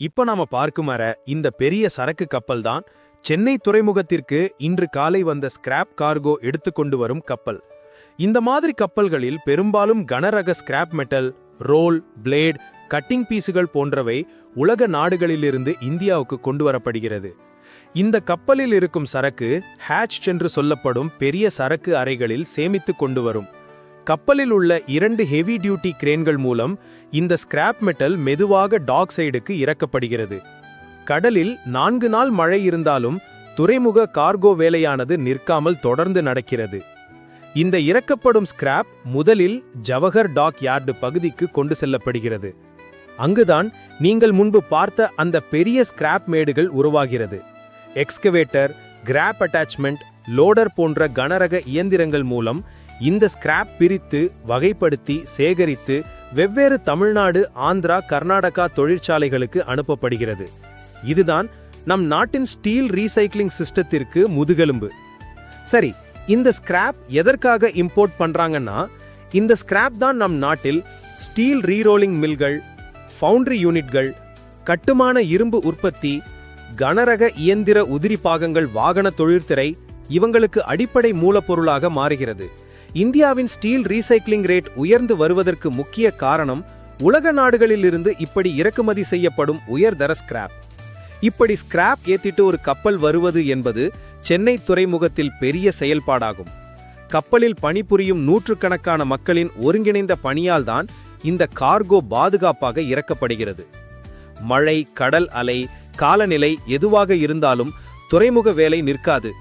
இப்ப நாம பார்க்கும் வர இந்த பெரிய சரக்கு கப்பல் தான் சென்னை துறைமுகத்திற்கு இன்று காலை வந்த ஸ்கிராப் கார்கோ எடுத்துக்கொண்டு வரும் கப்பல். இந்த மாதிரி கப்பல்களில் பெரும்பாலும் கனரக scrap metal roll plate cutting பீஸுகள் போன்றவை உலக நாடுகளிலிருந்து இந்தியாவுக்கு கொண்டு வரப்படுகிறது. இந்த கப்பலில் இருக்கும் சரக்கு ஹேட்ச் என்று சொல்லப்படும் பெரிய சரக்கு அறைகளில் சேமித்துக் கொண்டு வரும். கப்பலில் உள்ள இரண்டு ஹெவி டியூட்டி கிரேன்கள் மூலம் இந்த ஸ்கிராப் மெட்டல் மெதுவாக டாக் சைடுக்கு இறக்கப்படுகிறது. கடலில் நான்கு நாள் மழை இருந்தாலும் துறைமுக கார்கோ வேலையானது நிற்காமல் தொடர்ந்து நடக்கிறது. இந்த இறக்கப்படும் ஸ்கிராப் முதலில் ஜவஹர் டாக் யார்டு பகுதிக்கு கொண்டு செல்லப்படுகிறது. அங்குதான் நீங்கள் முன்பு பார்த்த அந்த பெரிய ஸ்கிராப் மேடுகள் உருவாகிறது. எக்ஸ்கவேட்டர் கிராப் அட்டாச்மெண்ட் லோடர் போன்ற கனரக இயந்திரங்கள் மூலம் இந்த ஸ்கிராப் பிரித்து வகைப்படுத்தி சேகரித்து வெவ்வேறு தமிழ்நாடு ஆந்திரா கர்நாடகா தொழிற்சாலைகளுக்கு அனுப்பப்படுகிறது. இதுதான் நம் நாட்டின் ஸ்டீல் ரீசைக்ளிங் சிஸ்டத்திற்கு முதுகெலும்பு. சரி இந்த ஸ்கிராப் எதற்காக இம்போர்ட் பண்றாங்கன்னா இந்த ஸ்கிராப் தான் நம் நாட்டில் ஸ்டீல் ரீரோலிங் மில்கள் ஃபவுண்டரி யூனிட்கள் கட்டுமான இரும்பு உற்பத்தி கனரக இயந்திர உதிரி பாகங்கள் வாகன தொழிற்துறை இவங்களுக்கு அடிப்படை மூலப்பொருளாக மாறுகிறது. இந்தியாவின் ஸ்டீல் ரீசைக்ளிங் ரேட் உயர்ந்து வருவதற்கு முக்கிய காரணம் உலக நாடுகளிலிருந்து இப்படி இறக்குமதி செய்யப்படும் உயர்தர ஸ்கிராப் இப்படி ஸ்கிராப் ஏத்திட்டு ஒரு கப்பல் வருவது என்பது சென்னை துறைமுகத்தில் பெரிய செயல்பாடாகும். கப்பலில் பணிபுரியும் நூற்றுக்கணக்கான மக்களின் ஒருங்கிணைந்த பணியால் தான் இந்த கார்கோ பாதுகாப்பாக இறக்கப்படுகிறது. மழை கடல் அலை காலநிலை எதுவாக இருந்தாலும் துறைமுக வேலை நிற்காது.